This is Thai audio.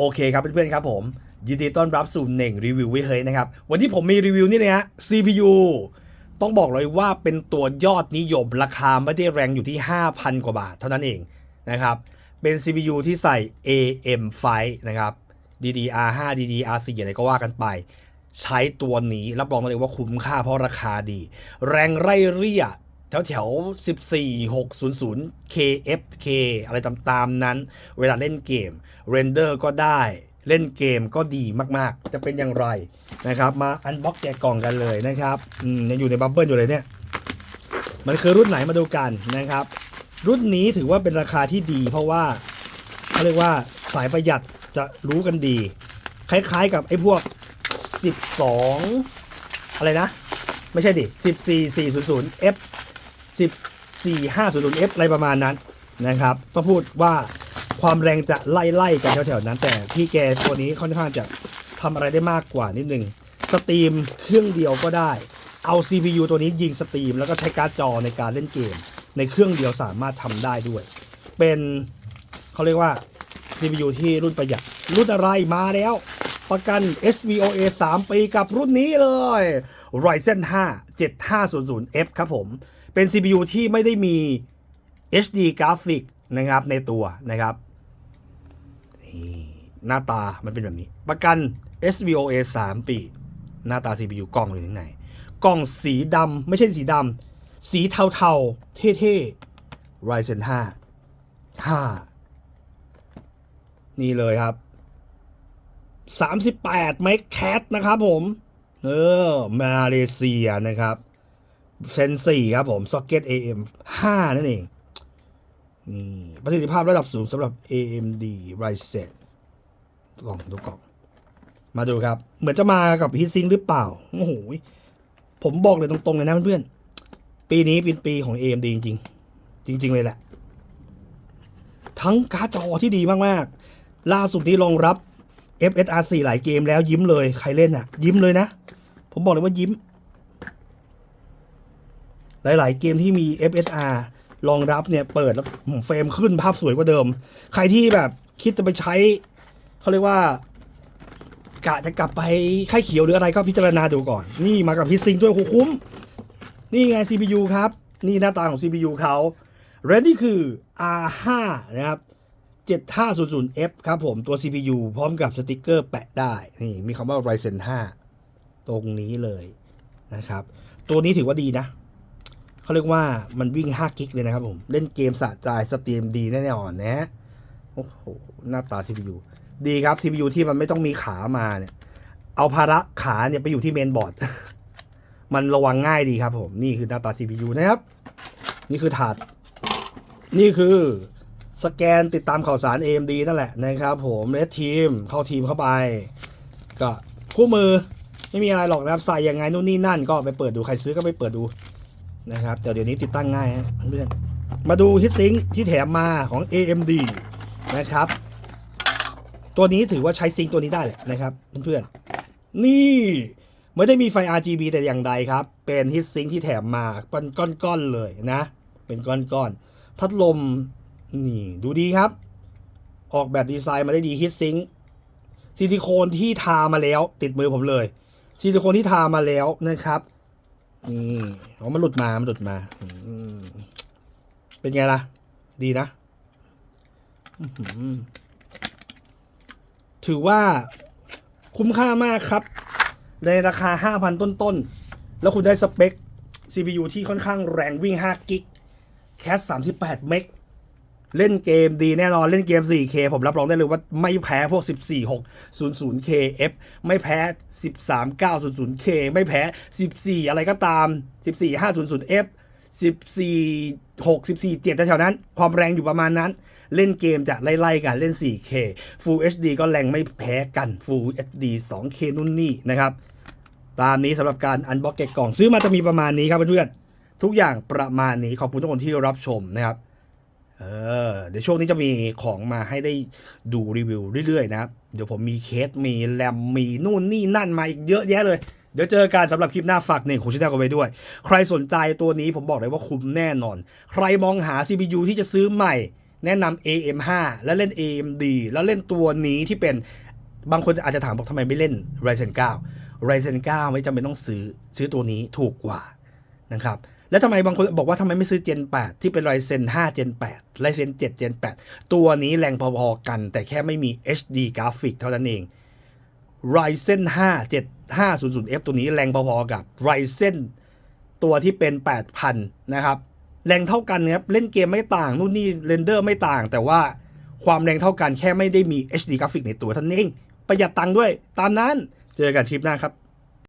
โอเคครับเพื่อนๆครับผม ยินดีต้อนรับสู่เน่งรีวิวว้เฮยนะครับ วันที่ผมมีรีวิวนี่นะฮะ CPU ต้องบอกเลยว่าเป็นตัวยอดนิยมราคาไม่ได้แรงอยู่ที่ 5,000 กว่าบาทเท่านั้นเองนะครับ เป็น CPU ที่ใส่ AM5 นะครับ DDR5 DDR4 อะไรก็ว่ากันไป ใช้ตัวนี้รับรองเลยว่าคุ้มค่าเพราะราคาดี แรงไร่เรีย แถวแถว14600 KFK อะไรตามๆนั้น เวลาเล่นเกมเรนเดอร์ก็ได้เล่นเกมก็ดีมากๆ จะเป็นอย่างไรนะครับ มาอันบ็อกแกะกล่องกันเลยนะครับอยังอยู่ในบับเบิลอยู่เลยเนี่ย มันคือรุ่นไหนมาดูกันนะครับ รุ่นนี้ถือว่าเป็นราคาที่ดี เพราะว่าเขาเรียกว่าสายประหยัดจะรู้กันดี คล้ายๆกับไอ้พวก 12 อะไรนะ ไม่ใช่ดิ 14400F 14500F อะไรประมาณนั้นนะครับ ต้องพูดว่าความแรงจะไล่ไล่กันแถวๆนั้น แต่พี่แกตัวนี้ค่อนข้างจะทำอะไรได้มากกว่านิดนึงสตรีมเครื่องเดียวก็ได้ เอา CPU ตัวนี้ยิงสตรีม แล้วก็ใช้การ์ดจอในการเล่นเกม ในเครื่องเดียวสามารถทำได้ด้วย เป็นเขาเรียกว่า CPU ที่รุ่นประหยัดรุ่นอะไรมาแล้ว ประกัน SVOA 3 ปีกับรุ่นนี้เลย Ryzen 5 7500F ครับผม เป็น CPU ที่ไม่ได้มี HD กราฟิกนะครับในตัวนะครับนี่หน้าตามันเป็นแบบนี้ ประกัน SVOA 3 ปี หน้าตา CPU กล้องอยู่ที่ไหนกล้องสีดำไม่ใช่สีดำสีเทาๆ เท่ๆ Ryzen 5 5 นี่เลยครับ 38เมกแคทนะครับผม เออ มาเลเซียนะครับ เซนสี่ครับผม Socket AM 5 นั่นเอง นี่ ประสิทธิภาพระดับสูงสำหรับ AMD Ryzen กล่องดูกล่อง มาดูครับ เหมือนจะมากับฮีซิงหรือเปล่า โอ้โห ผมบอกเลยตรงๆเลยนะเพื่อนๆ ปีนี้เป็นปีของ AMD จริง ๆ จริง ๆ เลยแหละ ทั้งการ์ดจอที่ดีมากๆ ล่าสุดนี้รองรับ FSR 4 หลายเกมแล้วยิ้มเลยใครเล่นอะ ยิ้มเลยนะ ผมบอกเลยว่ายิ้ม หลาย ๆ เกมที่มี FSR รองรับเนี่ยเปิดแล้วเฟรมขึ้นภาพสวยกว่าเดิม ใครที่แบบคิดจะไปใช้เขาเรียกว่ากะจะกลับไปค่ายเขียวหรืออะไรก็พิจารณาดูก่อน นี่มากับพิซซิงด้วยคุ้ม นี่ไง CPU ครับ นี่หน้าตาของ CPU เขาเรนนี่คือ R5 นะครับ 7500F ครับผมตัว CPU พร้อมกับสติกเกอร์แปะได้ นี่มีคำว่า Ryzen 5 ตรงนี้เลยนะครับ ตัวนี้ถือว่าดีนะ เขาเรียกว่ามันวิ่ง 5 กิกเลยนะครับผม เล่นเกมสะใจสตรีมดีแน่นอนนะโอ้โห หน้าตา CPU ดีครับ CPU ที่มันไม่ต้องมีขามาเนี่ย เอาภาระขาเนี่ยไปอยู่ที่เมนบอร์ด มันระวังง่ายดีครับผม นี่คือหน้าตา CPU นะครับ นี่คือถาด นี่คือ สแกนติดตามข่าวสาร AMD นั่นแหละนะครับผมเลดทีมเข้าทีมเข้าไป ก็คู่มือไม่มีอะไรหรอกนะครับใส่ยังไงนู่นนี่นั่นก็ไปเปิดดูใครซื้อก็ไปเปิดดูนะครับแต่เดี๋ยวนี้ติดตั้งง่ายฮะเพื่อนมาดูฮิตซิงที่แถมมาของ AMD นะครับ ตัวนี้ถือว่าใช้ซิงตัวนี้ได้แหละนะครับเพื่อนๆนี่ไม่ได้มีไฟ RGB แต่อย่างใดครับ เป็นฮิตซิงที่แถมมาเป็นก้อนๆเลยนะ เป็นก้อนๆพัดลม นี่ดูดีครับ ออกแบบดีไซน์มาได้ดีฮิตซิงซิลิโคนที่ทามาแล้ว ติดมือผมเลยซิลิโคนที่ทามาแล้วนะครับนี่อ๋อมันหลุดมา มันหลุดมาเป็นไงล่ะ ดีนะถือว่าคุ้มค่ามากครับ ในราคา 5,000 ต้นๆ แล้วคุณได้สเปค CPU ที่ค่อนข้างแรงวิ่ง 5 กิก แคส38 เมก เล่นเกมดีแน่นอนเล่นเกม 4K ผมรับรองได้เลยว่าไม่แพ้พวก 14600K F ไม่แพ้ 13900K ไม่แพ้ 14 อะไรก็ตาม 14500F 14 6 14 7แถวๆนั้น ความแรงอยู่ประมาณนั้น เล่นเกมจะไล่ๆกันเล่น 4K Full HD ก็แรงไม่แพ้กัน Full HD 2K นู่นนี่นะครับ ตามนี้สำหรับการอันบ็อกเก็ตกล่องซื้อมาจะมีประมาณนี้ครับเพื่อนๆทุกอย่างประมาณนี้ขอบคุณทุกคนที่รับชมนะครับ เออเดี๋ยวช่วงนี้จะมีของมาให้ได้ดูรีวิวเรื่อยๆนะครับเดี๋ยวผมมีเคสมีแรมมีนู่นนี่นั่นมาอีกเยอะแยะเลย เดี๋ยวเจอกันสำหรับคลิปหน้าฝากหนึ่งของชิดากันไปด้วย ใครสนใจตัวนี้ผมบอกเลยว่าคุ้มแน่นอน ใครมองหา CPU ที่จะซื้อใหม่ แนะนำ AM5 แล้วเล่น AMD แล้วเล่นตัวนี้ที่เป็นบางคนอาจจะถามบอกทำไมไม่เล่น Ryzen 9 Ryzen 9 ไม่จำเป็นต้องซื้อซื้อตัวนี้ถูกกว่านะครับ แล้วทำไมบางคนบอกว่าทำไมไม่ซื้อ Gen 8 ที่เป็น Ryzen 5 Gen 8 Ryzen 7 Gen 8 ตัวนี้แรงพอๆกัน แต่แค่ไม่มี HD กราฟิกเท่านั้นเอง Ryzen 5 7500F ตัวนี้แรงพอๆกับ Ryzen ตัวที่เป็น 8,000 นะครับ แรงเท่ากันครับ เล่นเกมไม่ต่าง นู่นนี่เรนเดอร์ไม่ต่าง แต่ว่าความแรงเท่ากันแค่ไม่ได้มี HD กราฟิกในตัวเท่านั้นเอง ประหยัดตังค์ด้วย ตามนั้น เจอกันคลิปหน้าครับ